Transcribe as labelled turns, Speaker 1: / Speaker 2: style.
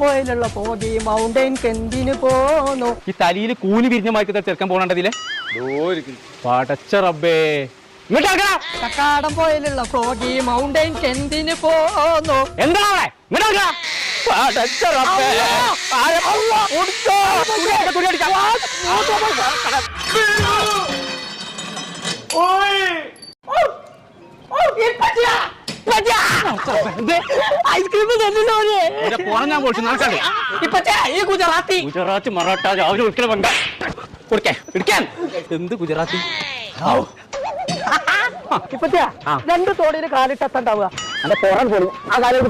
Speaker 1: പോയിലുള്ള പോതി mountain കെന്തിന് പോന്നു.
Speaker 2: ഈ തലയിൽ കൂലി വിരിഞ്ഞ മാറ്റി ചെറുക്കാൻ പോകണ്ടതിൽ പടച്ച റബ്ബേ. ഇങ്ങോട്ടാ
Speaker 1: കക്കാടം പോയിലുള്ള പോതി മൗണ്ടൈൻ കെന്തിന് പോന്നു.
Speaker 2: എന്താ ഇങ്ങോട്ടാ പടച്ച റബ്ബേ. ആരെ-. തുണിയടിക്ക, തുണിയടിക്ക. എന്ത്?
Speaker 1: ഐസ്ക്രീം
Speaker 2: പുറം ഞാൻ പൊളിച്ചു നടക്കണ്ടേ
Speaker 1: ഇപ്പച്ചാ ഈ ഗുജറാത്തി.
Speaker 2: ഗുജറാത്ത് മറാഠ രാവിലെ ഒരിക്കലും വേണ്ട. കൊടുക്കേ എടുക്കാൻ എന്ത് ഗുജറാത്തി?
Speaker 1: ഇപ്പച്ചാ രണ്ട് തോടിയിൽ കാലിട്ടെത്തണ്ടാവുക.
Speaker 2: എന്റെ പോറാൻ പോലും ആ കാലം